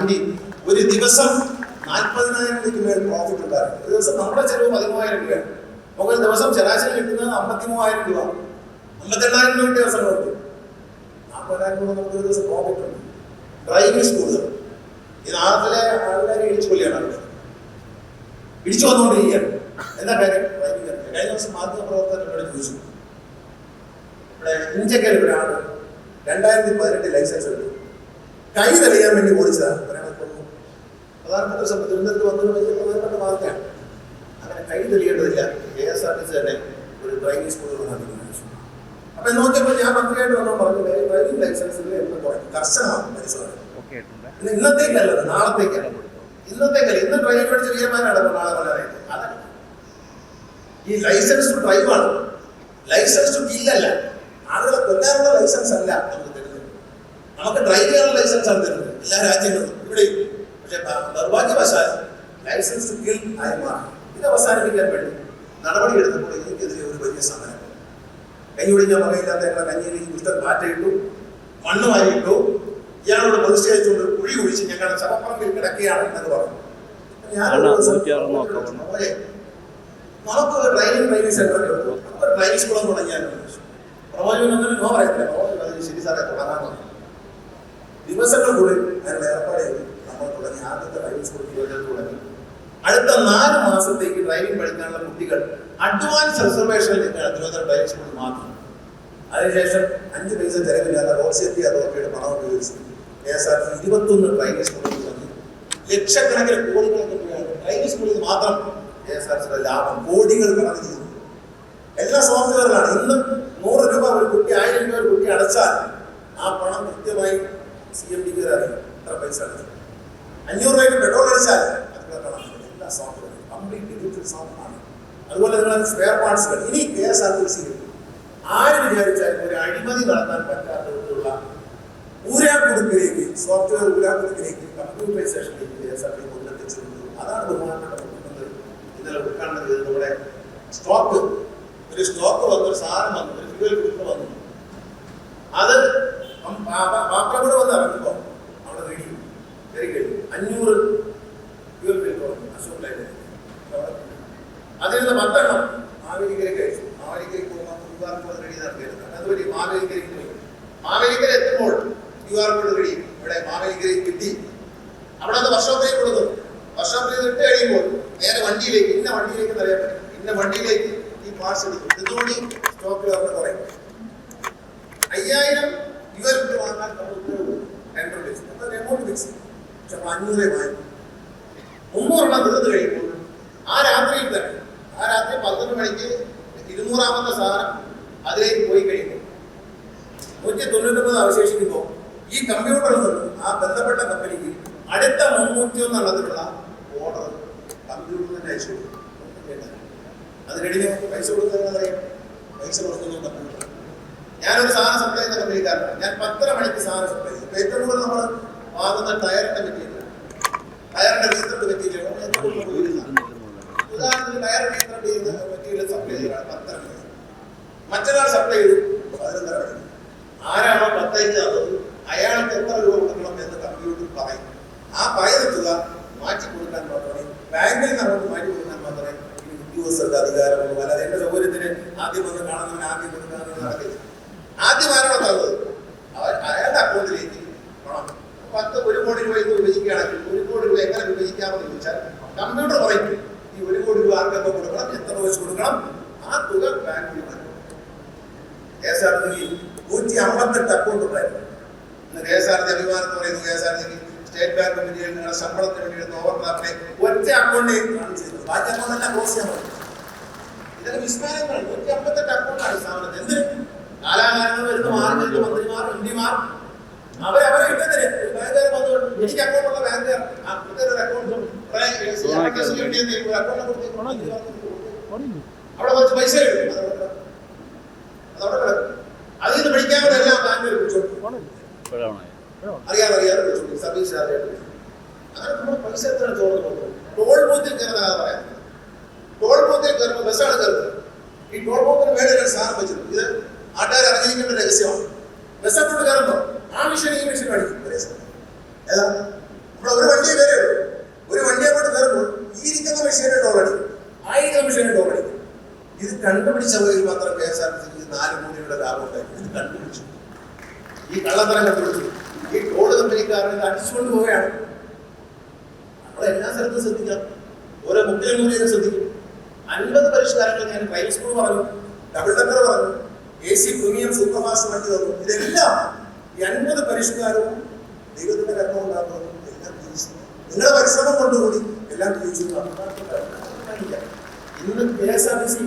വണ്ടി. ഒരു ദിവസം നാൽപ്പതിനായിരം രൂപയ്ക്ക് മേൽ പ്രോഫിറ്റ് ഉണ്ടായിരുന്നു. ഒരു ദിവസം നമ്മുടെ ചെലവ് പതിമൂവായിരം രൂപയാണ്. നമുക്ക് ദിവസം ശരാശരി കിട്ടുന്നത് അമ്പത്തി മൂവായിരം രൂപ. അമ്പത്തെണ്ണായിരം രൂപ കിട്ടും നാൽപ്പതിനായിരം രൂപ നമുക്ക് ഒരു ദിവസം പ്രോഫിറ്റ് ഉണ്ട്. ഡ്രൈവിംഗ് സ്കൂളുകൾ ഈ നാളത്തിലെ ആൾക്കാരെ ഇടിച്ചു കൊല്ലിയാണ് ആൾക്കാർ ഇടിച്ചു വന്നുകൊണ്ടിരിക്കുകയാണ്. എന്താ കാര്യം? ഡ്രൈവിംഗ്. കഴിഞ്ഞ ദിവസം മാധ്യമ പ്രവർത്തകരോട് ചോദിച്ചു. ഇവിടെ ഇഞ്ചക്കൽ ഒരാൾ രണ്ടായിരത്തി പതിനെട്ട് ലൈസൻസ് എടുത്തു. കൈ തെളിയാൻ വേണ്ടി ഓടിച്ചതാണ്. ഒരാളെ കൊന്നു. പ്രധാനപ്പെട്ട സഭ തിരുവനന്തപുരത്ത് വന്നൊരു വലിയ പ്രധാനപ്പെട്ട വാർത്തയാണ് അങ്ങനെ കൈ തെളിയേണ്ടതില്ല K S R T C തന്നെ ഒരു ഡ്രൈവിംഗ് സ്കൂളിൽ തീരുമാനിച്ചു അപ്പൊ നോക്കിയപ്പോൾ ഞാൻ മന്ത്രിയായിട്ട് വന്നോ പറഞ്ഞു ഡ്രൈവിംഗ് ലൈസൻസിൽ എന്ന് കുറയ്ക്കും കർശനമാണ് പരിശോധന. ഇത് ഇന്നത്തേക്കല്ലത് നാളത്തേക്കല്ല ഇന്നത്തേക്കല്ല ഇന്ന് ഡ്രൈവ് പഠിച്ച വീരന്മാരാണ് നാളെ പറയാനായിട്ട് അതല്ല. ഈ licence to drive licence to കില്ലല്ല ആളുകളെ കൊല്ലാനുള്ള ലൈസൻസ് അല്ല നമുക്ക് ഡ്രൈവ് ചെയ്യാനുള്ള ലൈസൻസ് ആണ് തരുന്നത്. എല്ലാ രാജ്യങ്ങളും ഇവിടെ പക്ഷെ നിർഭാഗ്യവശാൽ ലൈസൻസ് ആയി മാറി. ഇത് അവസാനിപ്പിക്കാൻ വേണ്ടി നടപടി എടുത്തപ്പോൾ എനിക്കെതിരെ ഒരു വലിയ സമരം. കഞ്ഞി കുടിക്കാൻ പറയില്ലാത്ത ഞങ്ങളെ കഞ്ഞിയിൽ പുസ്തകം മാറ്റിയിട്ടു മണ്ണ് വാരിയിട്ടു ഇയാളോട് പ്രതിഷേധിച്ചുകൊണ്ട് കുഴി കുഴിച്ച് ഞങ്ങളുടെ ശവപ്പറമ്പിൽ കിടക്കുകയാണ് എന്ന് പറഞ്ഞു. നമുക്ക് ട്രെയിനിങ് ട്രെയിനിങ് സെന്റർ നമുക്ക് ഡ്രൈവിംഗ് സ്കൂളും തുടങ്ങിയാൽ പ്രവചനം നോ പറയത്തില്ല. പ്രമോചനം ശരി സാറേ തുടങ്ങാൻ ദിവസങ്ങൾക്കുള്ളിൽ അതിനുള്ള ഏർപ്പാട് നമ്മൾ തുടങ്ങി ആദ്യത്തെ ഡ്രൈവിംഗ് സ്കൂൾ തുടങ്ങി. അടുത്ത നാല് മാസത്തേക്ക് ഡ്രൈവിംഗ് പഠിക്കാനുള്ള കുട്ടികൾ അഡ്വാൻസ് റിസർവേഷനിൽ തിരുവനന്തപുരം ഡ്രൈവിംഗ് സ്കൂൾ മാത്രം. അതിനുശേഷം അഞ്ച് പൈസ ചെലവില്ലാത്ത റോഡ് സേഫ്റ്റി അതോറിറ്റിയുടെ പണം ഉപയോഗിച്ച് കെ എസ് ആർ ടി ഇരുപത്തൊന്ന് ഡ്രൈവിംഗ് സ്കൂളിൽ തുടങ്ങി. ലക്ഷക്കണക്കിന് കോടികളൊക്കെ രൂപയാണ് ഡ്രൈവിംഗ് സ്കൂളിൽ മാത്രം കെ എസ് ആർ ടിയുടെ ലാഭം കോടികൾ കടന്നു ചെയ്തു എല്ലാ സോഫ്റ്റ്വെയറിലാണ് ഇന്ന് നൂറ് രൂപ ഒരു കുട്ടി ആയിരം രൂപ ഒരു കുട്ടി അടച്ചാൽ ആ പണം കൃത്യമായി സി എം ഡിക്ക് അറിയാം എത്ര പൈസ അഞ്ഞൂറ് രൂപയ്ക്ക് പെട്രോൾ അടിച്ചാൽ സോഫ്റ്റ്വെയർ കംപ്ലീറ്റ് ഡിജിറ്റൽ സോഫ്റ്റ്വെയർ അതുപോലെ നിങ്ങൾ സ്പെയർ പാർട്സുകൾ ഇനി K S R T C ആര് വിചാരിച്ചാലും ഒരു അഴിമതി നടത്താൻ പറ്റാത്ത വിധത്തിലുള്ള ഊരാക്കുടുക്കിലേക്ക് സോഫ്റ്റ്വെയർ ഊരാക്കുടുക്കിലേക്ക് കമ്പ്യൂട്ടറൈസേഷനിലേക്ക് കെ എസ് ആർ ടി കൊണ്ടെത്തിച്ചിട്ടുണ്ട് അതാണ് ബഹുമാനപ്പെട്ട മുഖ്യമന്ത്രി ഇന്നലെ ഉദ്ഘാടനം ചെയ്തത്. നമ്മുടെ സ്റ്റോക്ക് ഒരു സ്റ്റോക്ക് വന്ന് ഒരു സാധനം വന്നു ഒരു ഫ്യൂവൽ വന്നു. അത് പാപ്പറോട് വന്ന് ഇറങ്ങുമ്പോൾ അവിടെ റെഡി വെരി ഗുഡ് അഞ്ഞൂറ് ഫിൽറ്റർ വന്നു. അശോക് അതിൽ നിന്ന് പത്തെണ്ണം മാവേലിക്കരയ്ക്ക് അയച്ചു. മാവേലിക്കരയ്ക്ക് പോകുമ്പോൾ ക്യു ആർ കോഡ് റെഡി നടത്തിയിരുന്നു അതുവഴി മാവേലിക്കരയ്ക്ക് പോയി. മാവേലിക്കര എത്തുമ്പോൾ ക്യു ആർ കോഡ് റെഡി ഇവിടെ മാവേലിക്കരയിൽ കിട്ടി. അവിടെ അത് വർഷോപ്പിലേക്ക് കൊടുക്കും വർഷോപ്പിലേക്ക് ഇട്ട് കഴിയുമ്പോൾ നേരെ വണ്ടിയിലേക്ക് ഇന്ന വണ്ടിയിലേക്ക് അറിയാൻ പറ്റും. ഇന്ന വണ്ടിയിലേക്ക് ഈ പാർസൽ എടുക്കും ഇതുകൂടി സ്റ്റോക്കിൽ കയറുന്ന പറയും അയ്യായിരം ഇവർക്ക് വാങ്ങാൻ നമുക്ക് ടെൻഡർ വെച്ചു അത് എമൗണ്ട് ഫിക്സ് ചിലപ്പോൾ അഞ്ഞൂറേ വാങ്ങി മുന്നൂറെണ്ണം തീർന്നു കഴിയുമ്പോൾ ആ രാത്രിയിൽ തന്നെ ആ രാത്രി പന്ത്രണ്ട് മണിക്ക് ഇരുന്നൂറാമത്തെ സാധനം അതിലേക്ക് പോയി കഴിയുമ്പോൾ നൂറ്റി തൊണ്ണൂറ്റൊമ്പത് അവശേഷിക്കുമ്പോൾ ഈ കമ്പ്യൂട്ടറിൽ നിന്ന് ആ ബന്ധപ്പെട്ട കമ്പനിക്ക് അടുത്ത മുന്നൂറ്റി ഒന്ന് എണ്ണത്തിലുള്ള ഓർഡർ കമ്പ്യൂട്ടറിൽ തന്നെ അയച്ചു അത് കഴിഞ്ഞ് പൈസ കൊടുക്കുന്നതറിയാം പൈസ കൊടുക്കുന്നു കമ്പ്യൂട്ടർ ഞാനൊരു സാധനം സപ്ലൈ ചെയ്യുന്ന കമ്പനിക്കാരനാണ് ഞാൻ പത്തര മണിക്ക് സാധനം സപ്ലൈ ചെയ്യും. ഏറ്റവും കൂടുതൽ നമ്മൾ വാങ്ങുന്ന ടയറിന്റെ മെറ്റീരിയൽ. ടയറിന്റെ നിയന്ത്രണ മെറ്റീരിയൽ. ഉദാഹരണത്തിന് ടയർ റീസെന്റ് ചെയ്യുന്ന മെറ്റീരിയൽ സപ്ലൈ ചെയ്യുകയാണ് പത്തര മറ്റൊരാൾ സപ്ലൈ ചെയ്തു പതിനൊന്നര മണി ആരാണോ പത്തയച്ചത് അയാൾക്ക് എത്ര രൂപ കൊടുക്കണം എന്ന് കമ്പ്യൂട്ടർ പറയും. ആ പറയുന്ന മാറ്റി കൊടുക്കാൻ മാത്രമേ ബാങ്കിൽ നിന്ന് അങ്ങോട്ട് മാറ്റി കൊടുക്കാൻ മാത്രമേ ഉദ്യോഗസ്ഥരുടെ അധികാരമുള്ളൂ. അല്ലാതെ എന്റെ സൗകര്യത്തിന് ആദ്യം വന്ന് കാണുന്നവൻ ആദ്യം വന്ന് കാണുന്നവൻ നടക്കില്ല ആദ്യം ആരാണോ തന്നത് അയാളുടെ അക്കൗണ്ടിലേക്ക് പണം പത്ത് ഒരു കോടി രൂപ ഇത് വിഭജിക്കുകയാണെങ്കിൽ ഒരു കോടി രൂപ എങ്ങനെ വിഭജിക്കാമെന്ന് ചോദിച്ചാൽ കമ്പ്യൂട്ടർ പറയും ഈ ഒരു കോടി രൂപ ആർക്കൊക്കെ കൊടുക്കണം? എത്ര വെച്ച് കൊടുക്കണം? ആ തുക ബാങ്കിൽ കെ എസ് ആർ ടി നൂറ്റി അമ്പത്തെട്ട് അക്കൗണ്ട് ഉണ്ടായിരുന്നു. ഇന്ന് കെ എസ് ആർ ടി അഭിമാനം പറയുന്നു K S R T state bank കമ്മിറ്റിയിൽ നിങ്ങളുടെ ശമ്പളത്തിന് വേണ്ടി എടുത്ത ഓവർ ഡ്രാഫ്റ്റിനെ ഒറ്റ അക്കൗണ്ടിൽ കാണിച്ചിരുന്നു. ബാക്കി അക്കൗണ്ട് എല്ലാം ക്ലോസ് ചെയ്യാൻ പറ്റും. ഇതൊക്കെ വിസ്മയങ്ങൾ നൂറ്റി അമ്പത്തെട്ട് അക്കൗണ്ടാണ് സ്ഥാപനത്തിൽ എന്തിന്? കാലാകാലങ്ങൾ വരുന്ന മാർഗങ്ങൾ മന്ത്രിമാർ എം പിമാർ അവരെ അവരെ ഇട്ടതിന് ബാങ്കുകാർ വന്നു എനിക്ക് അക്കൗണ്ടുള്ള ബാങ്കുകാർ ആ പുതിയൊരു അക്കൗണ്ട് അക്കൗണ്ട് കൊടുത്തു അവിടെ കുറച്ച് പൈസ കിട്ടും അതവിടെ അതവിടെ കിടക്കും അതിൽ നിന്ന് പഠിക്കാവുന്ന എല്ലാം ബാങ്കിൽ വിളിച്ചോളൂ ഇപ്പോഴാണ് അറിയാതെ അറിയാതെ വിളിച്ചോളൂ സർവീസ് അറിയാതെ വിളിച്ചോളൂ. അങ്ങനെ നമ്മൾ പൈസ എത്ര ചോർന്നു പോകുന്നു ടോൾ ബൂത്തിൽ കയറുന്ന കഥ പറയാം ടോൾ ബൂത്തിൽ കയറുമ്പോൾ ബസ്സാണ് കയറുന്നത് ഈ ടോൾ ബൂത്തിന് മേലെ ഒരു സാധനം വെച്ചിട്ടുണ്ട് ഇത് നാട്ടുകാർ അറിഞ്ഞിരിക്കേണ്ട രഹസ്യമാണ്. ബസ്സത്തോട് കയറുമ്പോൾ ആ മിഷൻ ഈ മിഷൻ കാണിക്കും. നമ്മൾ ഒരു വണ്ടിയെ കയറിയുള്ളൂ ഒരു വണ്ടിയെ കൊണ്ട് കയറുമ്പോൾ ഈ ഇരിക്കുന്ന മെഷീനെ ഡോളടിക്കും ആ ഇരിക്കുന്ന മെഷീനെ ഡോളടിക്കും ഇത് കണ്ടുപിടിച്ചവരിൽ മാത്രം കെ എസ് ആർ ടി സിക്ക് നാല് കോടിയുടെ ലാഭം ഉണ്ടായിരുന്നു ഇത് കണ്ടുപിടിച്ചു. ഈ കള്ളത്തരം കണ്ടുപിടിച്ചു. ഈ ടോൾ കമ്പനിക്കാരൻ അടിച്ചുകൊണ്ട് പോവുകയാണ്. നമ്മൾ എല്ലാ സ്ഥലത്തും ശ്രദ്ധിക്കാം. ഓരോ മുക്കിലും മുറിയും ശ്രദ്ധിക്കും. അൻപത് പരിഷ്കാരങ്ങൾ ഞാൻ ക്രൈം സ്കൂൾ പറഞ്ഞു. ഡബിൾ ഡക്കർ പറഞ്ഞു. എ സി പ്രീമിയം സൂപ്പർഫാസ്റ്റ് വണ്ടി തന്നു ഇതെല്ലാം ഈ അൻപത് പരിഷ്കാരവും ദൈവത്തിന്റെ കർമ്മം ഉണ്ടാക്കുന്നതും എല്ലാം തിരിച്ചു നിങ്ങളുടെ പരിശ്രമം കൊണ്ടുകൂടി എല്ലാം തിരിച്ചു ഇന്ന് K S R T C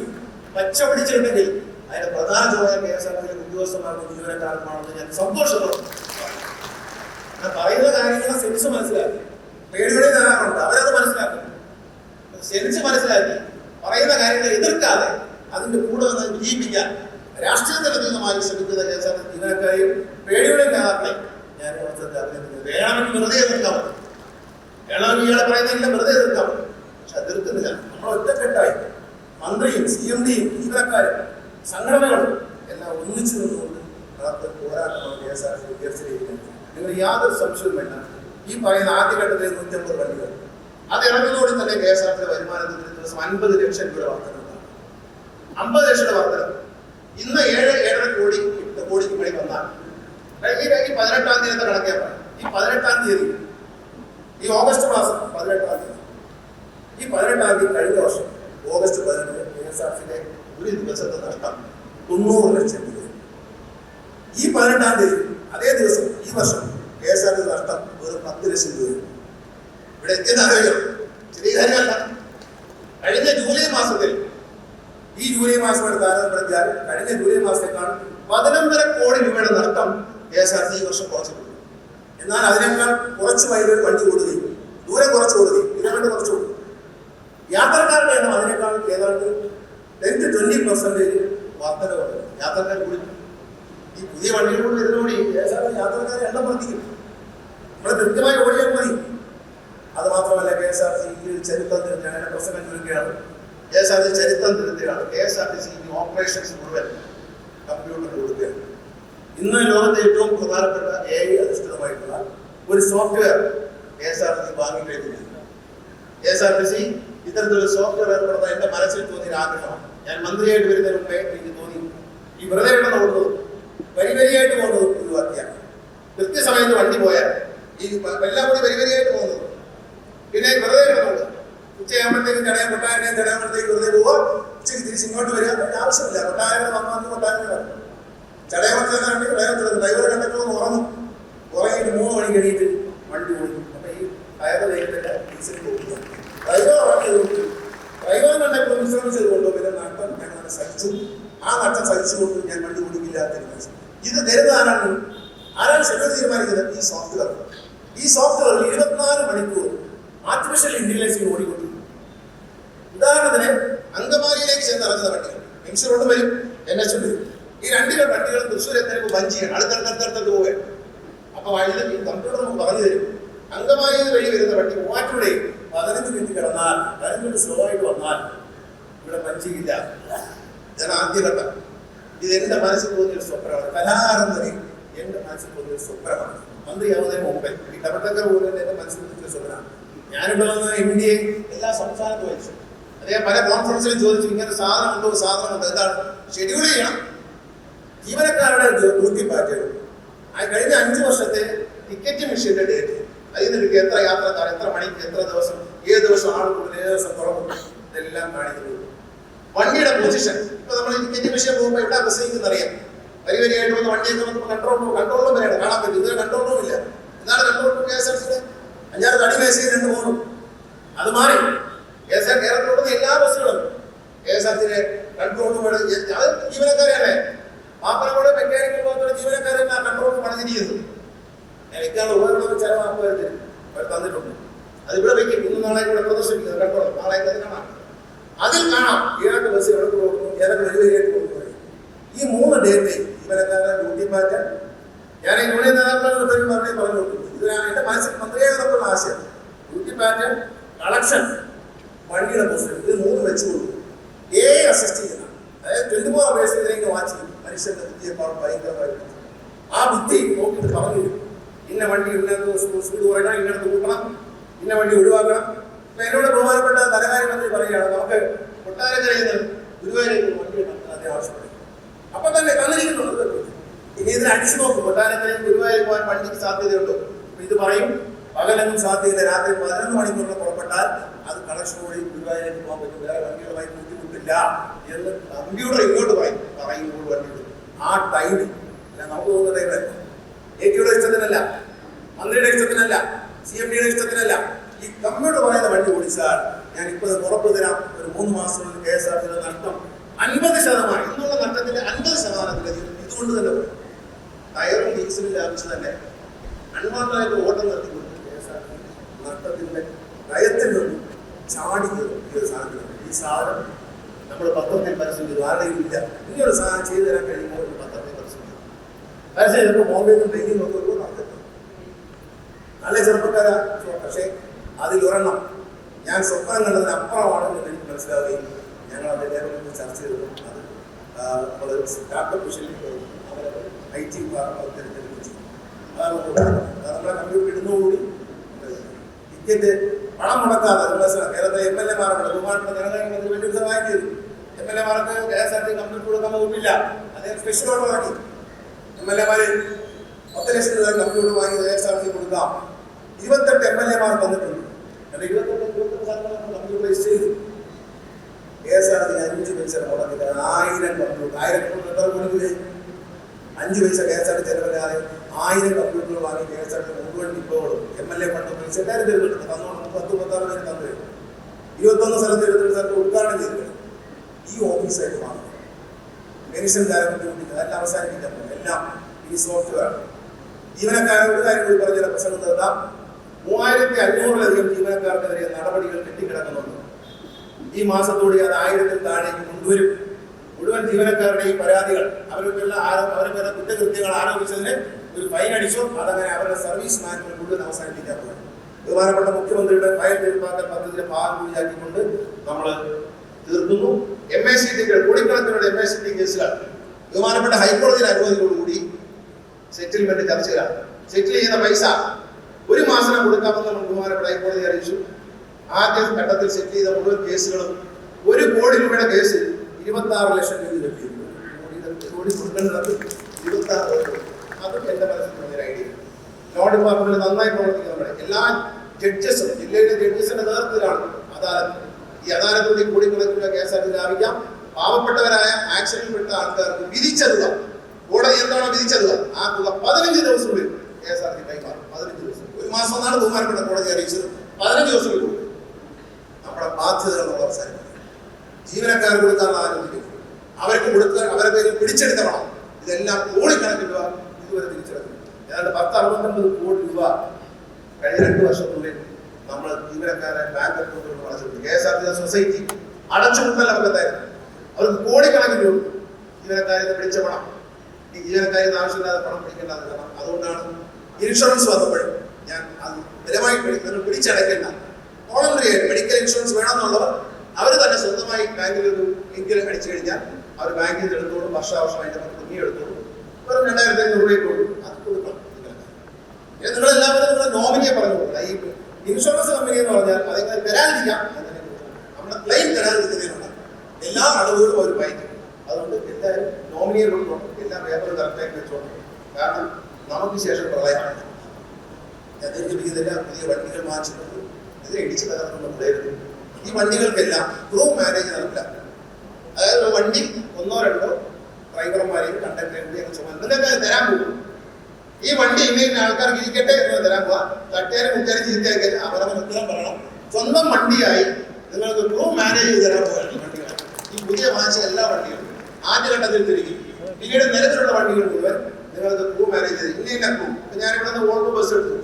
പച്ച പിടിച്ചിട്ടുണ്ടെങ്കിൽ അതിന്റെ പ്രധാന ചുമതല K S R T C ഉദ്യോഗസ്ഥന്മാർക്കും ജീവനക്കാർക്കുമാണെന്ന് ഞാൻ സന്തോഷത്തോടെ ഞാൻ പറയുന്ന കാര്യങ്ങൾ സെൻസ് മനസ്സിലാക്കി. പേടിയുടെ തരാറുണ്ട്. അവരത് മനസ്സിലാക്കും. സെൻസ് മനസ്സിലാക്കി. പറയുന്ന കാര്യങ്ങളെ എതിർക്കാതെ അതിന്റെ കൂടെ വന്ന് വിജയിപ്പിക്കാൻ രാഷ്ട്രീയ തലത്തിൽ നിന്ന് മാറ്റി ശ്രമിക്കുന്ന കെ എസ് ആർ ജീവനക്കാരെയും പേടിയുടെ നേതാക്കളെ ഞാൻ വേണമെങ്കിൽ വെറുതെ എതിർക്കാം. വേണമെങ്കിൽ ഇയാളെ പറയുന്നതെല്ലാം വെറുതെ എതിർക്കാം. പക്ഷെ എതിർക്കുന്നില്ല. നമ്മൾ ഒറ്റക്കെട്ടായി. മന്ത്രിയും സി എം ഡിയും ജീവനക്കാരും സംഘടനകളും എല്ലാം ഒന്നിച്ചു നിന്നുകൊണ്ട് നടത്ത പോരാട്ടമാണ് കെ എസ് ആർ ടി ഉയർച്ചയിലിരിക്കുന്നത് നിങ്ങൾ യാതൊരു സംശയവും വേണ്ട. ഈ പറയുന്ന ആദ്യഘട്ടത്തിൽ നൂറ്റമ്പത് വണ്ടികൾ അത് ഇറങ്ങുന്നതോടെ തന്നെ കെ എസ് ആർ ടി വരുമാനത്തിൽ ദിവസം അൻപത് ലക്ഷം രൂപയുടെ വർധനവുണ്ടാകും അമ്പത് ലക്ഷം രൂപ വർധന ഇന്ന് ഏഴ് ഏഴര കോടി കോടിക്ക് മേളിൽ വന്നാൽ. ഈ പതിനെട്ടാം തീയതി കണക്കേ പറയാം. ഈ പതിനെട്ടാം തീയതി ഈ ഓഗസ്റ്റ് മാസം പതിനെട്ടാം തീയതി. ഈ പതിനെട്ടാം തീയതി കഴിഞ്ഞ വർഷം ഓഗസ്റ്റ് പതിനെട്ട് കെ എസ് ആർ സിയിലെ ഒരു ദിവസത്തെ നഷ്ടം തൊണ്ണൂറ് ലക്ഷം രൂപ. ഈ പതിനെട്ടാം തീയതി അതേ ദിവസം ഈ വർഷം കെ എസ് ആർ സി നഷ്ടം വെറും പത്ത് ലക്ഷം രൂപ. ഇവിടെ എത്തിയതാകയോ ചെറിയ കാര്യമല്ല. കഴിഞ്ഞ ജൂലൈ മാസത്തിൽ ഈ ജൂലൈ മാസം എടുത്ത് താരതമ്യപ്പെടുത്തിയാൽ കഴിഞ്ഞ ജൂലൈ മാസത്തേക്കാൾ പതിനൊന്നര കോടി രൂപയുടെ നഷ്ടം കെ എസ് ആർ ടി ഈ വർഷം കുറച്ചിട്ടുണ്ട്. എന്നാൽ അതിനേക്കാൾ കുറച്ച് വൈദ്യുതി വണ്ടി ഓടുകയും ദൂരെ കുറച്ച് ഓടുകയും കിലോമീറ്റർ കുറച്ച് ഓടുകയും. യാത്രക്കാരുടെ എണ്ണം അതിനേക്കാൾ ഏതാണ്ട് ടെൻ ടു ട്വന്റി പെർസെന്റേജ് വർധനവുണ്ട്. യാത്രക്കാർ കൂടി ഈ പുതിയ വണ്ടികളിൽ കൊണ്ട് വരുന്നതോടെ കെ എസ് ആർ ടി യാത്രക്കാരെ എണ്ണം വർദ്ധിക്കും. നമ്മൾ കൃത്യമായി ഓടിയാൽ മതി. അത് മാത്രമല്ല കെ എസ് ആർ ടി ഈ ചരിത്രത്തിൽ ഞാൻ പ്രസംഗം ചുരുക്കുകയാണ് കെ എസ് ആർ ടി ചരിത്രം തിരുത്തുകയാണ് K S R T C operations മുഴുവൻ കമ്പ്യൂട്ടറിൽ കൊടുക്കുകയാണ്. ഇന്ന് ലോകത്തെ ഏറ്റവും പ്രധാനപ്പെട്ട എ ഐ അധിഷ്ഠിതമായിട്ടുള്ള ഒരു software K S R T C വാങ്ങിക്കഴിഞ്ഞില്ല K S R T C ഇത്തരത്തിലൊരു സോഫ്റ്റ്വെയർ ഏർപ്പെടുന്ന എന്റെ മനസ്സിൽ തോന്നിയ ആഗ്രഹമാണ്. ഞാൻ മന്ത്രിയായിട്ട് വരുന്നതിന് മുമ്പേ എനിക്ക് തോന്നി. ഈ വെറുതെ കിടന്ന് ഓടുന്നത് വരി വരിയായിട്ട് പോകുന്നത് ഒഴിവാക്കിയാണ് കൃത്യസമയത്ത് വണ്ടി പോയാൽ ഈ എല്ലാം കൂടി വരി വരിയായിട്ട് പോകുന്നത് പിന്നെ വെറുതെ കിടന്നുണ്ട് ഉച്ചയാകുമ്പോഴത്തേക്കും ചടയാൻ കൊട്ടാരനെയും ചടയാകുമ്പോഴത്തേക്ക് വെറുതെ പോവുക. ഉച്ചയ്ക്ക് തിരിച്ച് ഇങ്ങോട്ട് വരിക. അതിന്റെ ആവശ്യമില്ല. കൊട്ടാരങ്ങൾ വന്നു കൊട്ടാരങ്ങൾ ചടയമത്തിലാണ് ഡ്രൈവർ ഡ്രൈവർ കണ്ടപ്പോൾ ഉറങ്ങും. ഉറങ്ങിയിട്ട് മൂന്ന് മണി കഴിയിട്ട് വണ്ടി ഓടിക്കും അപ്പൊ ഈ ടയർ കഴിഞ്ഞിട്ട് ഡീസൽ പോകുക ഡ്രൈവർ ഉറങ്ങിയതുകൊണ്ട് ഡ്രൈവർ കണ്ടപ്പോൾ വിശ്രമിച്ചത് കൊണ്ടോ പിന്നെ നഷ്ടം ഞങ്ങൾ സഹിച്ചു. ആ നഷ്ടം സഹിച്ചുകൊണ്ട് ഞാൻ വണ്ടി ഓടിക്കില്ല എന്ന് തീരുമാനിച്ചു. ഇത് തരുന്ന ആരാണ് ആരാണ് ഷെഡ്യൂൾ തീരുമാനിക്കുന്നത് ഈ സോഫ്റ്റ്വെയർ ഈ സോഫ്റ്റ്വെയർ ഇരുപത്തിനാല് മണിക്കൂർ ആർട്ടിഫിഷ്യൽ ഇന്റലിജൻസിൽ ഓടിക്കൊണ്ടിരിക്കും ഉദാഹരണത്തിന് അങ്കമാലിയിലേക്ക് ചെന്നിറങ്ങുന്ന വണ്ടികൾ മിംസ് റോഡ് വരും എച്ച് വരും ഈ രണ്ടിലെ വണ്ടികളും തൃശ്ശൂർ എത്തുമ്പോൾ വഞ്ചിയാണ് അടുത്തടുത്തടുത്തടുത്ത് പോവുകയാണ്. അപ്പൊ വഴിയിൽ ഈ കമ്പ്യൂട്ടർ നമുക്ക് പറഞ്ഞു തരും. അംഗമായി വഴി വരുന്ന വണ്ടി മൂവാറ്റൂടെ പതിനഞ്ച് മിനിറ്റ് കിടന്നാൽ പതിനഞ്ച് മിനിറ്റ് സ്ലോ ആയിട്ട് വന്നാൽ ഇവിടെ വഞ്ചിയില്ല ഇതാണ് ആദ്യഘട്ടം ഇത് എന്റെ മനസ്സിൽ തോന്നിയ ഒരു സ്വപ്നമാണ്. കലാകാരൻ എന്റെ മനസ്സിൽ തോന്നിയ ഒരു സ്വപ്നമാണ്. മന്ത്രിയാവുന്നതിന് മുമ്പേ ഈ ഡബിൾ പോലും എന്റെ മനസ്സിൽ തോന്നിയ സ്വപ്നമാണ്. ഞാനിവിടെ വന്ന് ഇന്ത്യയെ എല്ലാ സംസ്ഥാനത്തും അയച്ചു. അതേ പല കോൺഫറൻസിലും ചോദിച്ചു ഇങ്ങനെ സാധനം ഉണ്ടോ സാധനം ഉണ്ടോ എന്താണ്? ഷെഡ്യൂൾ ചെയ്യണം. ജീവനക്കാരുടെ ഡ്യൂട്ടി പാറ്റേൺ കഴിഞ്ഞ അഞ്ച് വർഷത്തെ ടിക്കറ്റ് മെഷീന്റെ ഡേറ്റ് അതിൽ നിന്ന് എത്ര യാത്രക്കാർ എത്ര മണിക്ക് എത്ര ദിവസം ഏത് ദിവസം ആൾ കൂടുതൽ ഏത് ദിവസം കുറവ് ഇതെല്ലാം കാണിക്കുന്നു. വണ്ടിയുടെ പൊസിഷൻ ഇപ്പൊ നമ്മൾ ടിക്കറ്റ് മെഷീൻ പോകുമ്പോൾ എവിടെ ചെയ്യുന്ന അറിയാം? വരി വരിയായിട്ട് വന്ന് വണ്ടിയൊക്കെ നമുക്ക് കൺട്രോൾ കൺട്രോൾ റൂം വരെയാണ്. കാണാൻ പറ്റും. ഇതുവരെ കൺട്രോൾ റൂം ഇല്ല. എന്താണ് control room K S R അഞ്ചാറ് തടി മേശയിൽ രണ്ട് പോകുന്നു അത് മാറി. കെ എസ് ആർ കേരളത്തിലുള്ള എല്ലാ ബസ്സുകളും കെ എസ് ആർ സിയുടെ കൺട്രോൾ പണി അത് ജീവനക്കാരല്ലേ മാപ്പനോട് മെക്കാനിക്കൽ വകുപ്പിലെ ജീവനക്കാരെ കൺട്രോൾ റൂം പണിഞ്ഞിരിക്കുന്നത് ഞാൻ ഇക്കാണ് ഉപകരണം വെച്ചാൽ മാപ്പ് അവർ തന്നിട്ടുണ്ട്. അത് ഇവിടെ വെക്കും. ഇന്ന് നാളെ ഇവിടെ പ്രദർശിപ്പിക്കുന്നത് കൺട്രോൾ. നാളെ അത് കാണാം അതിൽ കാണാം. ഏതൊക്കെ ബസ് എവിടെ പോകുന്നു ഏതൊക്കെ പോകുന്നു ഈ മൂന്ന് ഡേറ്റ് ജീവനക്കാരുടെ ഡ്യൂട്ടി മാറ്റാൻ ഞാൻ യൂണിയൻ നേതാക്കളുടെ പേരും പറഞ്ഞേ പറഞ്ഞു ഞാൻ എന്റെ മനസ്സിൽ മന്ത്രിയാകുന്നുള്ള ആശയം. ഡ്യൂട്ടി പാറ്റേൺ കളക്ഷൻ വണ്ടിയുടെ പൊസിഷൻ ഇത് മൂന്ന് വെച്ച് കൊടുക്കും ഏ അസിസ്റ്റ് ചെയ്യണം. അതായത് ട്വന്റി ഫോർ അവേഴ്സ് ഇതിലേക്ക് വാച്ച് ചെയ്യും. മനുഷ്യന്റെ ബുദ്ധിയെ ഭയങ്കരമായിട്ട് ആ ബുദ്ധി നോക്കിയിട്ട് പറഞ്ഞു തരും. ഇന്ന വണ്ടി ഇന്ന സ്പീഡ് കുറയ്ക്കണം ഇന്നടത്ത് കൂട്ടണം. ഇന്ന വണ്ടി ഒഴിവാക്കണം. അപ്പൊ എന്നോട് ബഹുമാനപ്പെട്ട ധനകാര്യ മന്ത്രി പറയുകയാണ് നമുക്ക് കൊട്ടാരക്കരയിൽ നിന്ന് ഗുരുവായൂരേക്ക് ഒരു വണ്ടി ഉണ്ടാക്കാൻ അദ്ദേഹം ആവശ്യപ്പെടും അപ്പൊ തന്നെ തന്നിരിക്കുന്നുണ്ട്. ഇനി ഇതിനെ അടിച്ചു നോക്കും. കൊട്ടാരക്കരയിൽ ഗുരുവായൂർ പോകാൻ വണ്ടിക്ക് സാധ്യതയുണ്ടോ? ഇത് പറയും. പകലൊന്നും സാധ്യത രാത്രി പതിനൊന്ന് മണിക്കൂറിൽ പുറപ്പെട്ടാൽ അത് കണക്ഷൻ വഴി ഗുരുവായൂരേക്ക് പോകാൻ പറ്റും. വേറെ വണ്ടികളുമായി ബുദ്ധിമുട്ടില്ല എന്ന് കമ്പ്യൂട്ടർ ഇങ്ങോട്ട് പറയും. പറയുമ്പോൾ വണ്ടി വിടും. ആ ടൈമിൽ നമുക്ക് തോന്നുന്ന ടൈമല്ല എ കെയുടെ ഇഷ്ടത്തിനല്ല. മന്ത്രിയുടെ ഇഷ്ടത്തിനല്ല. സി എം ഡിയുടെ ഇഷ്ടത്തിനല്ല. ഈ കമ്പ്യൂട്ടർ പറയുന്ന വണ്ടി ഓടിച്ചാൽ ഞാൻ ഇപ്പോൾ ഉറപ്പ് തരാം. ഒരു മൂന്ന് മാസം കെ എസ് ആർ ടിയുടെ നഷ്ടം അൻപത് ശതമാനം. ഇന്നുള്ള നഷ്ടത്തിന്റെ അൻപത് ശതമാനത്തിലധികം ഇതുകൊണ്ട് തന്നെ പോകും ടയറും ഡീസലും ലാഭിച്ച് തന്നെ. അൺമാത്രമായിട്ട് ഓട്ടം നടത്തിക്കൊണ്ട് കെ എസ് ആർ ടി നഷ്ടത്തിന്റെ നയത്തിൽ നിന്നും ചാടി ഈ ഒരു സാധനത്തിന് ഈ സാധനം നമ്മൾ പത്രത്തിൽ പരസ്യം ചെയ്തു ആരുടെയും ഇങ്ങനൊരു സാധനം ചെയ്തു തരാൻ കഴിയുമ്പോൾ ഒരു പത്രത്തിൽ പരസ്യം ചെയ്തു പരസ്യം ചെയ്തപ്പോൾ ബോംബെയിൽ നിന്ന് നോക്കി നോക്കുമ്പോൾ നടക്കുന്നു നല്ല ചെറുപ്പക്കാരാ. പക്ഷേ അതിലൊരെണ്ണം ഞാൻ സ്വപ്നം കണ്ടതിന് അപ്പുറമാണെന്ന് എനിക്ക് മനസ്സിലാവുകയും ഞങ്ങൾ അതിന്റെ ചർച്ച ചെയ്തു അത് നമ്മൾ സ്റ്റാർട്ടപ്പ് അവരെ ഐ ടി തിരഞ്ഞെടുപ്പിച്ചു. കാണുന്നത്. കമ്പ്യൂട്ടർ ഇടുന്നതോടുകൂടി ടിക്കറ്റ് പണം മുടക്കാതെ നിങ്ങൾ കേരളത്തിലെ എം എൽ എമാരുടെ ബഹുമാനപ്പെട്ട ജനകാര്യമന്ത്രി വലിയ സഹായം ചെയ്തു M L എമാർക്ക് K S R T computer കൊടുക്കാൻ വകുപ്പില്ല അദ്ദേഹം സ്പെഷ്യൽ ഓർഡർ ആക്കി എം എൽ എമാര് പത്ത് ലക്ഷം രൂപ കമ്പ്യൂട്ടർ വാങ്ങി കെ എസ് ആർ ടി കൊടുക്കാം ഇരുപത്തെട്ട് എം എൽ എമാർ തന്നിട്ടുണ്ട് കാരണം ഇരുപത്തെട്ട് ഇരുപത്തെട്ട് സ്ഥലങ്ങളിൽ കമ്പ്യൂട്ടർ രജിസ്റ്റർ ചെയ്തു കെ എസ് ആർ ടി അഞ്ച് പൈസ മുടക്കില്ല ആയിരം കമ്പ്യൂട്ടർ ആയിരം കമ്പ്യൂട്ടർ എത്ര കൊടുക്കില്ലേ അഞ്ച് പൈസ കെ എസ് ആർ ടി ചെലവില്ലാതെ ആയിരം കമ്പ്യൂട്ടർ വാങ്ങി കെ എസ് ആർ ടി മുഴുവൻ ഡിപ്പോകളും എം എൽ എ ഫണ്ട് പൈസ എല്ലാവരും തരുന്നുണ്ട്. തന്നോണ്ട് പത്ത് പത്താറ് പേര് തന്നു. തരും ഇരുപത്തൊന്ന് സ്ഥലത്ത് ഇരുപത്തെട്ട് സ്ഥലത്ത് ഉദ്ഘാടനം ചെയ്തു. കഴിഞ്ഞു. ഈ ഓഫീസായിട്ട് വാങ്ങി പെൻഷൻ പെൻഷൻകാരെ കൂട്ടിയിട്ട് അതെല്ലാം അവസാനിപ്പിക്കാൻ എല്ലാം ഈ സോഫ്റ്റ്വെയർ ജീവനക്കാരെ ഒരു കാര്യം കൂടി പറഞ്ഞ പ്രസംഗം നിർത്താം മൂവായിരത്തി അഞ്ഞൂറിലധികം ജീവനക്കാർക്കെതിരെ നടപടികൾ കെട്ടിക്കിടക്കുന്നുണ്ട്. ഈ മാസത്തോടെ അത് ആയിരത്തിൽ താഴേക്ക് കൊണ്ടുവരും. മുഴുവൻ ജീവനക്കാരുടെയും പരാതികൾ അവരുടെ അവരുടെ കുറ്റകൃത്യങ്ങൾ ആരോപിച്ചതിന് ഒരു ഫൈൻ അടിച്ചു. അതങ്ങനെ അവരുടെ സർവീസ് മാനേജ്മെന്റ് മുഴുവൻ അവസാനിപ്പിക്കാൻ പോകും ബഹുമാനപ്പെട്ട മുഖ്യമന്ത്രിയുടെ ഫയൽ തീർപ്പാക്കൽ പദ്ധതിയുടെ ഭാഗം കൂടിയാക്കിക്കൊണ്ട് നമ്മൾ തീർക്കുന്നു. എം എ സി ടി കോടിക്കണക്കിനുള്ള എം എ സി ടി കേസുകൾ ബഹുമാനപ്പെട്ട ഹൈക്കോടതിയുടെ അനുമതിയോടുകൂടി സെറ്റിൽമെന്റ് ചർച്ചയിലാണ് സെറ്റിൽ ചെയ്യുന്ന പൈസ ഒരു മാസം കൊടുക്കാമെന്ന് ബഹുമാനപ്പെട്ട ഹൈക്കോടതി അറിയിച്ചു. ആദ്യ ഘട്ടത്തിൽ സെറ്റിൽ ചെയ്ത മുഴുവൻ കേസുകളും ഒരു കോടി രൂപയുടെ കേസ് ഇരുപത്തി ആറ് ലക്ഷം രൂപ ലഭിക്കുന്നു. കോടി കോടി കൊടുക്കേണ്ടത് ഇരുപത്തി ആറ് അതും എന്റെ മനസ്സിൽ ഒരു ഐഡിയ. ലോ ഡിപ്പാർട്ട്മെന്റ് നന്നായി പ്രവർത്തിക്കുന്നുണ്ട് എല്ലാ ജഡ്ജസും ജില്ലയിലെ ജഡ്ജസിന്റെ നേതൃത്വത്തിലാണ് അദാലത്ത്. ഈ അദാലത്തോടെ കോടിക്കണക്കിനുള്ള കേസായിട്ട് ലാഭിക്കാം പാവപ്പെട്ടവരായ ആക്സിഡന്റിൽപ്പെട്ട ആൾക്കാർക്ക് വിധിച്ചതുക കോടതി എന്താണ് വിധിച്ചതുക ആ തുക പതിനഞ്ച് ദിവസത്തിനുള്ളിൽ കേസ് ആർക്ക് കൈമാറും. പതിനഞ്ച് ദിവസം. ഒരു മാസം എന്നാണ് ബഹുമാനപ്പെട്ട കോടതി അറിയിച്ചത്. പതിനഞ്ച് കൊടുക്കും. നമ്മുടെ ബാധ്യതകൾ നമ്മൾ അവസാനിപ്പിക്കും ജീവനക്കാർ കൊടുക്കാനുള്ള ആരോഗ്യം അവർക്ക് കൊടുത്ത അവരെ പേര് പിടിച്ചെടുത്തണം ഇതെല്ലാം കോടിക്കണക്കിന് രൂപ ഇതുവരെ തിരിച്ചെടുക്കും ഏതാണ്ട് പത്ത് അറുപത്തൊമ്പത് കോടി രൂപ കഴിഞ്ഞ രണ്ട് വർഷത്തിനുള്ളിൽ നമ്മൾ ജീവനക്കാരെ ബാങ്ക് അക്കൗണ്ടുകൾ അടച്ചു K S R T society അവർക്കെത്തായിരുന്നു അവർക്ക് കോടിക്കണക്കിന് രൂപ ജീവനക്കാരിൽ നിന്ന് പിടിച്ച പണം. ഈ ജീവനക്കാരിൽ നിന്ന് ആവശ്യമില്ലാതെ പണം പിടിക്കേണ്ടത് കാരണം അതുകൊണ്ടാണ് ഇൻഷുറൻസ് വന്നപ്പോഴും ഞാൻ അത് ബലമായി പിടിക്കുന്നത് പിടിച്ചടയ്ക്കേണ്ട. വോളണ്ടറി മെഡിക്കൽ ഇൻഷുറൻസ് വേണമെന്നുള്ളവർ അവർ തന്നെ സ്വന്തമായി ബാങ്കിൽ ഒരു ലിങ്ക് അടിച്ചു കഴിഞ്ഞാൽ അവർ ബാങ്കിൽ നിന്ന് എടുത്തോളും വർഷാവർഷം അതിന്റെ തുണി എടുത്തോളും. വെറും രണ്ടായിരത്തി അഞ്ഞൂറ് രൂപയ്ക്ക് കൊടുക്കും അത് കൊടുക്കണം നിങ്ങൾ എല്ലാവരും നിങ്ങൾ നോമിനിയെ പറഞ്ഞു കൊടുക്കുക. ഈ ഇൻഷുറൻസ് കമ്പനി എന്ന് പറഞ്ഞാൽ അതിങ്ങനെ തരാതിരിക്കാം എന്നതിനെ നമ്മുടെ ക്ലെയിം തരാതിരിക്കുന്നതിനുള്ള എല്ലാ അളവുകളും അവർ വായിക്കും അതുകൊണ്ട് എല്ലാവരും നോമിനിയെ കൊടുക്കണം എല്ലാ പേപ്പറും കറക്റ്റായി വെച്ചോണം കാരണം നമുക്ക് ശേഷം പ്രളയമാണ്. ഞാൻ ദീർഘിപ്പിക്കുന്നില്ല പുതിയ വണ്ടികൾ വാങ്ങിച്ചിട്ടുണ്ട്. ഇതിനെ ഇടിച്ച് തകർക്കുന്ന തുടരുന്നു ഈ വണ്ടികൾക്കെല്ലാം ഗ്രൂപ്പ് മാനേജ് നടപ്പിലാക്കും അതായത് വണ്ടി ഒന്നോ രണ്ടോ ഡ്രൈവർമാരെയും കണ്ടക്ടറെയും ചുമതല തരാൻ പോകും. ഈ വണ്ടി ഇങ്ങനെ ആൾക്കാർക്ക് ഇരിക്കട്ടെ എന്ന് തരാൻ പോവാ. തട്ടുകാരെ മുറ്റാലും ചീത്തയാക്കിയാലും അവരുടെ ഉത്തരം പറയണം. സ്വന്തം വണ്ടിയായി നിങ്ങൾക്ക് ഗ്രൂപ്പ് മാനേജ് ചെയ്ത് തരാൻ ഈ വണ്ടികൾ. ഈ പുതിയ വാങ്ങിച്ച എല്ലാ വണ്ടികളും. ആദ്യ ഘട്ടത്തിൽ തിരികെ. പിന്നീട് നിലവിലുള്ള വണ്ടികൾ മുഴുവൻ നിങ്ങൾക്ക് ഗ്രൂപ്പ് മാനേജ് ചെയ്ത് ഇന്ന ഇന്ന ഇപ്പൊ ഞാൻ ഇവിടെ നിന്ന് വോൾവോ ബസ് എടുത്തു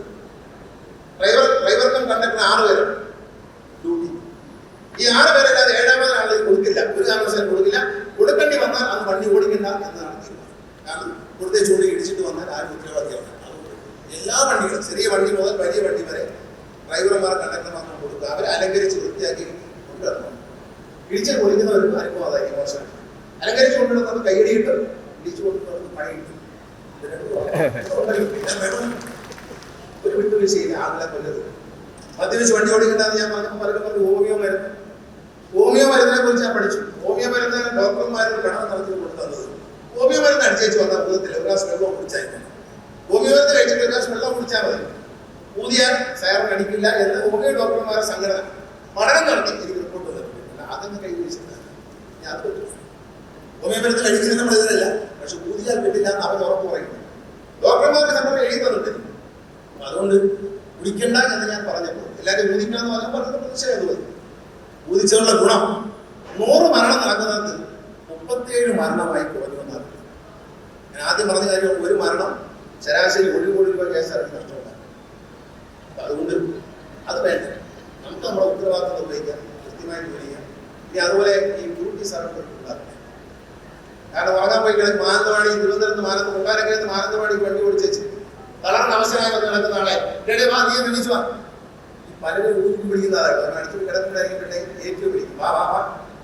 ഡ്രൈവർ ഡ്രൈവർക്കും കണ്ടക്ടർ ആറ് ഡ്യൂട്ടി ഈ ആറ് പേരല്ലാതെ ഏഴാമത് ആളുകൾ കൊടുക്കില്ല. ഒരു കാരണവശാലും കൊടുക്കില്ല. കൊടുക്കേണ്ടി വന്നാൽ അത് വണ്ടി ഓടിക്കണ്ട എന്നതാണ് തീരുമാനം കാരണം കൊടുത്തേ ചൂട് ഇടിച്ചിട്ട് വന്നാൽ ആരും ഉത്തരവാദിയാണ് എല്ലാ വണ്ടികളും ചെറിയ വണ്ടി മുതൽ വലിയ വണ്ടി വരെ ഡ്രൈവർമാർ കണ്ടക്ടർമാർക്ക് കൊടുക്കുക. അവരെ അലങ്കരിച്ച് വൃത്തിയാക്കി കൊണ്ടുവരണം. ഇടിച്ച് കൊടുക്കുന്നവരും അനുഭവം അതായിരിക്കും മോശം. അലങ്കരിച്ച് കൊണ്ടുവരുന്നത് കൈയടിയിട്ട് ഇടിച്ചു കൊണ്ടുവരുന്നത് കിട്ടും ഒരു വിട്ടുവീഴ്ചയില്ല. ആളുകളെ കൊല്ലത് മദ്യപിച്ച് വണ്ടി ഓടിക്കണ്ടെന്ന് ഞാൻ പറഞ്ഞപ്പോൾ പലരും പറഞ്ഞു ഹോമിയോ മരുന്ന്. മരുന്നിനെ കുറിച്ച് ഞാൻ പഠിച്ചു. ഹോമിയോ മരുന്ന് ഡോക്ടർമാർ പഠനം നടത്തി കൊടുത്തത് ഹോമിയോ മരുന്ന് അടിച്ചേച്ച് വന്ന ഭൂതത്തിൽ ഒരു ഗ്ലാസ് വെള്ളം കുടിച്ചാൽ ഹോമിയോ മരുന്ന് കഴിച്ചിട്ട് ഒരു ഗ്ലാസ് വെള്ളം കുടിച്ചാൽ മതി. ഊതിയാൽ സയറിന് അടിക്കില്ല എന്ന് ഹോമിയോ ഡോക്ടർമാരുടെ സംഘടന പഠനം നടത്തി എനിക്ക് റിപ്പോർട്ട് തന്നിട്ടില്ല അതൊന്നും കൈ പിടിച്ചില്ല ഞാൻ ഹോമിയോ മരുന്ന് കഴിക്കുന്നത് നമ്മൾ എതിരല്ല പക്ഷെ ഊതിയാൽ കിട്ടില്ല എന്ന് അവർ ഉറപ്പ് പറയുന്നു. ഡോക്ടർമാരുടെ സംഘടന എഴുതി തന്നിട്ടില്ല അതുകൊണ്ട് കുടിക്കണ്ട എന്ന് ഞാൻ പറഞ്ഞപ്പോൾ എല്ലാവരും ഊതിക്കണം എന്ന് പറഞ്ഞാൽ പറഞ്ഞത് പ്രതിഷേധം ഊതിച്ചുള്ള ഗുണം. നൂറ് മരണം നടക്കുന്നത് മുപ്പത്തിയേഴ് മരണമായി കുറഞ്ഞു എന്നാണ് ഞാൻ ആദ്യം പറഞ്ഞ കാര്യം ഒരു മരണം ശരാശരി ഒരു കോടി രൂപ കേസ് ഇറങ്ങി നഷ്ടമുണ്ട് അപ്പൊ അതുകൊണ്ട് അത് വേണ്ട. നമുക്ക് നമ്മുടെ ഉത്തരവാദിത്വം നിർവഹിക്കാം കൃത്യമായി ജോലി ചെയ്യാം. ഇനി അതുപോലെ ഈ ബ്യൂട്ടി സർവീസ് കാരണം ഉറങ്ങാൻ പോയി കിടക്കും മാനന്തവാടി തിരുവനന്തപുരത്ത് മാനന്ത കൊട്ടാരക്കരത്ത് മാനന്തവാടി വണ്ടി ഓടിച്ചു തളർന്ന അവസരമായി വന്ന് നടക്കുന്ന ആളെ. ഡേഡേ വാ നീ ഈ പലരും ഊരിക്ക് പിടിക്കുന്ന ആളാണ് കാരണം അടിച്ചു ഏറ്റവും പിടിക്കും വാ വാ വാ.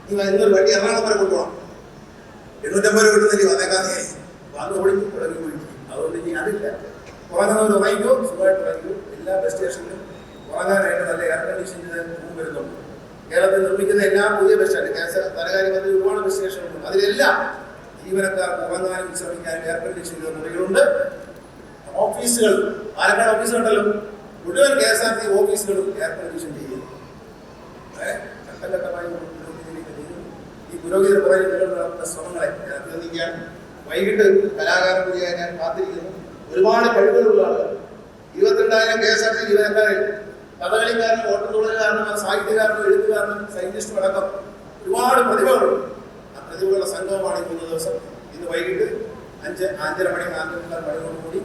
നീ ഇന്നൊരു വണ്ടി എറണാകുളം വരെ കൊണ്ടുപോകണം. എണ്ണൂറ്റമ്പത് രൂപ കിട്ടുന്നില്ല വന്നേക്കാൻ നീ. വന്ന് ഓടിക്കും. ഉടനെ ഓടിക്കും അതുകൊണ്ട് ഇനി അതില്ല. ഉറങ്ങുന്നവർ ഉറങ്ങിക്കോ. സുഖമായിട്ട് ഉറങ്ങിക്കോ. എല്ലാ ബസ് സ്റ്റേഷനിലും ഉറങ്ങാനായിട്ട് നല്ല എയർ കണ്ടീഷൻ റൂം വരുന്നുണ്ട് കേരളത്തിൽ നിർമ്മിക്കുന്ന എല്ലാ പുതിയ ബസ് സ്റ്റാൻഡ് ക്യാൻസർ ധനകാര്യ മന്ത്രി ഒരുപാട് ബസ് സ്റ്റേഷനുണ്ട് അതിലെല്ലാം ജീവനക്കാർക്ക് ഉറങ്ങാനും വിശ്രമിക്കാനും എയർ കണ്ടീഷൻ മുറികളുണ്ട്. ഓഫീസുകൾ പാലക്കാട് ഓഫീസുകളുണ്ടല്ലോ മുഴുവൻ കെ എസ് ആർ ടി ഓഫീസുകളും എയർ കണ്ടീഷൻ ചെയ്യും ഏ? ഘട്ടഘട്ടമായി പുരോഗതിയിലേക്ക് ഈ പുരോഗതി നടത്തുന്ന ശ്രമങ്ങളെ ഞാൻ അഭിനന്ദിക്കാൻ വൈകിട്ട് കലാകാരൻ കൂടിയായി ഞാൻ കാത്തിരിക്കുന്നു. ഒരുപാട് കഴിവുകളുള്ള ആളുകൾ. ഇരുപത്തിരണ്ടായിരം കെ എസ് ആർ ടി ജീവനക്കാരിൽ കഥകളിക്കാരനും ഓട്ടത്തുള്ളലുകാരനും സാഹിത്യകാരനും എഴുത്തുകാരനും സയന്റിസ്റ്റും അടക്കം ഒരുപാട് പ്രതിഭകളുണ്ട് ആ പ്രതിഭകളുടെ സംഗമമാണ് ഈ ദിവസം. ഇന്ന് വൈകിട്ട് അഞ്ച് അഞ്ചര മണി നാല് മണിയോടുകൂടി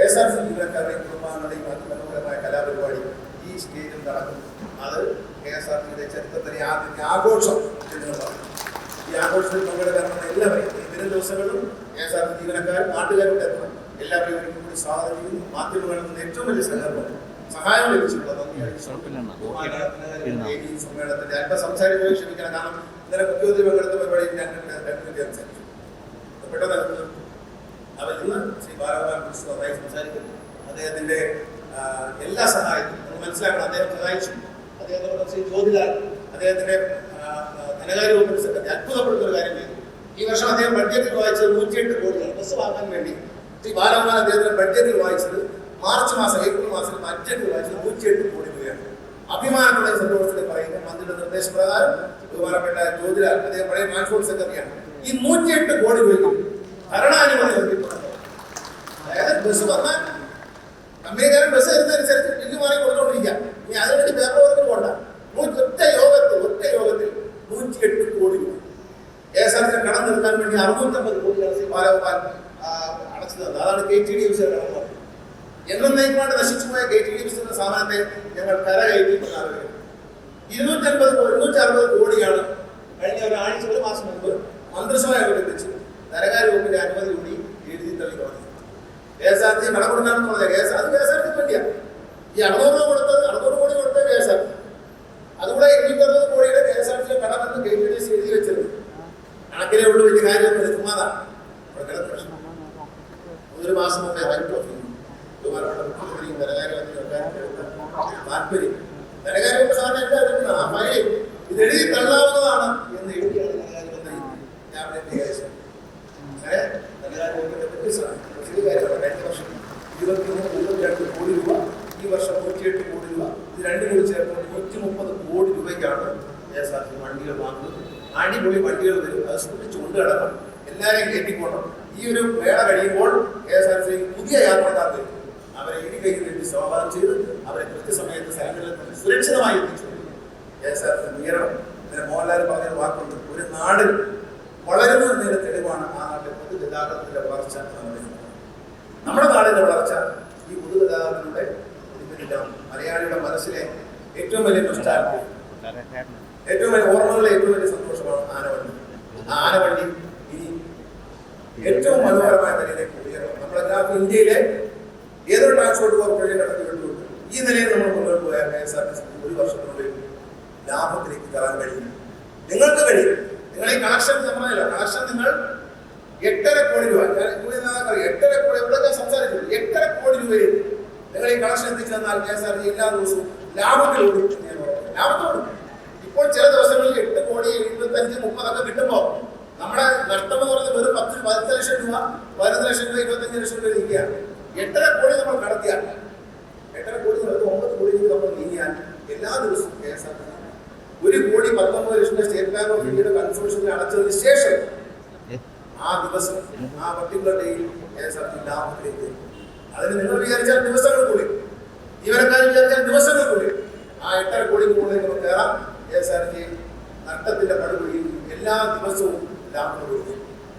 കെ എസ് ആർ സി ജീവനക്കാരുടെയും കുടുംബാംഗങ്ങളുടെയും അതിമനോഹരമായ കലാപരിപാടി ഈ സ്റ്റേജിൽ നടക്കും. അത് കെ എസ് ആർ ടിയുടെ ചരിത്രത്തിലെ ആദ്യത്തെ ആഘോഷം എന്ന് പറയും. ഈ ആഘോഷത്തിൽ പങ്കെടുക്കാനുള്ള എല്ലാവരെയും വരും ദിവസങ്ങളിലും കെ എസ് ആർ ടി ജീവനക്കാരും നാട്ടുകാരുടെ എല്ലാവരെയും ഒരിക്കൽ കൂടി സ്വാഗതം മാധ്യമങ്ങളിൽ നിന്ന് ഏറ്റവും വലിയ സഹകരണം സഹായം ലഭിച്ചിട്ടുള്ളത് സമ്മേളനത്തിന്റെ അല്പം സംസാരിക്കാൻ ക്ഷമിക്കണം കാരണം ഇന്നലെ മുഖ്യമന്ത്രി പങ്കെടുത്ത പരിപാടിയിൽ ഞാൻ രണ്ട് സംസാരിച്ചു. പെട്ടെന്ന് ഇന്ന് ശ്രീ ബാലഗോപാൽ കൃഷ്ണ സംസാരിക്കും അദ്ദേഹത്തിന്റെ എല്ലാ സഹായവും നമ്മൾ മനസ്സിലാക്കണം. അദ്ദേഹം സഹായിച്ചു. അദ്ദേഹത്തോട് ശ്രീ ജ്യോതിലാൽ ആ, ധനകാര്യ അത്ഭുതപ്പെടുന്ന ഒരു കാര്യം ഈ വർഷം അദ്ദേഹം ബഡ്ജറ്റിൽ വായിച്ചത് നൂറ്റിയെട്ട് കോടിയാണ്. ബസ് വാങ്ങാൻ വേണ്ടി ശ്രീ ബാലഗോപാൽ അദ്ദേഹത്തിന്റെ ബഡ്ജറ്റിൽ വായിച്ചത് മാർച്ച് മാസം ഏപ്രിൽ മാസം ബഡ്ജറ്റിൽ വായിച്ചത് നൂറ്റിയെട്ട് കോടി രൂപയാണ്. അഭിമാനത്തോടെ സന്തോഷത്തിൽ പറയുന്ന മന്ത്രിയുടെ നിർദ്ദേശപ്രകാരം ബഹുമാനപ്പെട്ട ജ്യോതിലാൽ അദ്ദേഹം പഴയ ട്രാൻസ്പോർട്ട് സെക്രട്ടറിയാണ്. ഈ നൂറ്റിയെട്ട് കോടി രൂപയ്ക്കും ഭരണാനുമതി നൽകിയിട്ടുണ്ട് അതായത് ബസ് വന്നാൽ കമ്പനിക്കാരൻ ബസ് വരുന്നതനുസരിച്ച് ബില്ല് മാറി കൊടുത്തോണ്ടിരിക്കാം ഇനി അതിനുവേണ്ടി പേപ്പർ വർക്കിന് പോണ്ട. നൂറ്റി ഒറ്റ യോഗത്തിൽ ഒറ്റ യോഗത്തിൽ നൂറ്റിയെട്ട് കോടി രൂപ. കെ എസ് ആർ ടി കടം തീർക്കാൻ വേണ്ടി അറുന്നൂറ്റമ്പത് കോടിയാണ് ശ്രീ ബാലഗോപാൽ ആ, അടച്ചു തന്നത് അതാണ് കെ ടി ഡി എഫ് സിയുടെ കടം എന്നേക്കുമായിട്ട് നശിച്ചു പോയ കെ ടി ഡി എഫ് സിയുടെ സ്ഥാപനത്തെ ഞങ്ങൾ കരകയറ്റി ആളുകൾ ഇരുന്നൂറ്റൻപത് ഇരുന്നൂറ്റി അറുപത് കോടിയാണ് കഴിഞ്ഞ ഒരാഴ്ച ഒരു മാസം മുമ്പ് മന്ത്രിസഭ അവതരിപ്പിച്ച് ധനകാര്യ വകുപ്പിന്റെ അനുമതി കൂടി എഴുതി തള്ളി കളഞ്ഞു കെ എസ് ആർ ടി കടം കൊടുക്കാനെന്ന് പറഞ്ഞാൽ കെ എസ് അത് കെ എസ് ആർ ടി ഈ അറുന്നൂറ് രൂപ കൊടുത്തത് അറുന്നൂറ് കോടി കൊടുത്തത് കെ എസ് ആർ ടി. അതുകൂടെ ഇരുന്നൂറ്റി അറുപത് കോടിയുടെ കെ എസ് ആർ ടിയിലെ കടമെന്ന് കെ പി ഡി സി എഴുതി വെച്ചത്. കണക്കിലേ ഉള്ളൂ വലിയ കാര്യമൊന്നും ചുമ്മാതാണ്. ഒരു മാസം മുമ്പേ താല്പര്യം. ധനകാര്യ വകുപ്പ് സാറിന് എന്താ ആ ഇത് എഴുതി എന്ന് എഴുതിയാണ് ധനകാര്യ മന്ത്രി ക്യാബിനറ്റ് കൈവശം അങ്ങനെ ധനകാര്യ വകുപ്പിന്റെ വ്യത്യസ്തമാണ് ഒരു കാര്യമാണ് കഴിഞ്ഞ വർഷം ഇരുപത്തി മൂന്ന് ഇരുപത്തിരണ്ട് കോടി രൂപ ഈ വർഷം നൂറ്റിയെട്ട് കോടി രൂപ ഇത് രണ്ടും കൂടി ചേർത്ത് നൂറ്റി മുപ്പത് കോടി രൂപയ്ക്കാണ് കെ എസ് ആർ ടി വണ്ടികൾ വാങ്ങുന്നത് അടിപൊളി വണ്ടികൾ വരും അത് സൂക്ഷിച്ചു കൊണ്ട് കിടക്കണം എല്ലാവരെയും കയറ്റിക്കൊണ്ടും ഈ ഒരു വേള കഴിയുമ്പോൾ കെ എസ് ആർ ടി പുതിയ യാത്രക്കാർ വരും അവരെ ഇടി കൈയിൽ വേണ്ടി സ്വാഗതം ചെയ്ത് അവരെ കൃത്യസമയത്ത് സ്ഥലങ്ങളിൽ നിന്ന് സുരക്ഷിതമായി എത്തിച്ചു കെ എസ് ആർ ടി ഉയരണം പിന്നെ മോഹൻലാൽ പറഞ്ഞ വാക്കുണ്ട് ഒരു നാട് വളരുന്നു എന്നതിന്റെ തെളിവാണ് ആ നാട്ടിലെ പൊതുഗതാഗതത്തിന്റെ വളർച്ച നമ്മുടെ നാടിന്റെ വളർച്ച ഈ പൊതുഗതാഗതത്തിലൂടെ മലയാളിയുടെ മനസ്സിലെ ഏറ്റവും വലിയ ഏറ്റവും വലിയ ഓർമ്മകളിലെ ഏറ്റവും വലിയ സന്തോഷമാണ് ആനവണ്ടി. ആനവണ്ടി ഇനി ഏറ്റവും മനോഹരമായ നിലയിലേക്ക് ഉയരണം. ഗ്രാഫ് ഇന്ത്യയിലെ ഏതൊരു ട്രാൻസ്പോർട്ട് കോർപ്പറേഷൻ കടത്തി ഈ നിലയിൽ നമ്മൾ മുന്നോട്ട് പോയാൽ കെ എസ് ആർ ടി സിക്ക് ഒരു വർഷത്തിനുള്ളിൽ ലാഭത്തിലേക്ക് കയറാൻ കഴിയും. നിങ്ങൾക്ക് കഴിയും. നിങ്ങളെ കണക്ഷൻ നമ്മളല്ല കണക്ഷൻ നിങ്ങൾ എട്ടര കോടി രൂപ. ഞാൻ ഇവിടെ നിന്നാണ്. എട്ടര കോടി ഇവിടെ ഞാൻ സംസാരിച്ചു എട്ടര കോടി രൂപയിൽ നിങ്ങൾ ഈ കണക്ഷൻ എത്തിച്ചു തന്നാൽ കെ എസ് ആർ ടി എല്ലാ ദിവസവും ലാഭത്തിലൂടെ ലാഭത്തോടും ഇപ്പോൾ ചില ദിവസങ്ങളിൽ എട്ട് കോടി എഴുപത്തഞ്ച് മുപ്പതൊക്കെ കിട്ടുമ്പോൾ നമ്മുടെ നഷ്ടം എന്ന് പറയുന്നത് വെറും പത്ത് പതിനഞ്ച് ലക്ഷം രൂപ പതിനഞ്ച് ലക്ഷം രൂപ ഇരുപത്തഞ്ച് ലക്ഷം രൂപ ഇരിക്കുകയാണ്. എട്ടര കോടി നമ്മൾ കടത്തിയാൽ എട്ടര കോടി നടത്തി ഒമ്പത് കോടിയിലേക്ക് നമ്മൾ നീങ്ങിയാൽ എല്ലാ ദിവസവും കെ എസ് ആർ ടി ഒരു കോടി പത്തൊമ്പത് ലക്ഷം സ്റ്റേറ്റ് ബാങ്ക് ഓഫ് ഇന്ത്യയുടെ കൺസോർഷ്യത്തിൽ അടച്ചതിന് ശേഷം ആ ദിവസം ആ പർട്ടിക്കുലർ ഡേയിൽ കെ എസ് ആർ ടി ലാഭത്തിലേക്ക്. അതിന് നിങ്ങൾ വിചാരിച്ചാൽ ദിവസങ്ങൾ കൂടി. ജീവനക്കാർ വിചാരിച്ചാൽ ദിവസങ്ങൾ കൂടി. ആ എട്ടര കോടി മുകളിലേക്ക് നമുക്ക് കയറാം. കെ എസ് ആർ ടി നഷ്ടത്തിന്റെ പടുകുഴിയിൽ എല്ലാ ദിവസവും ലാഭം കൊടുക്കും.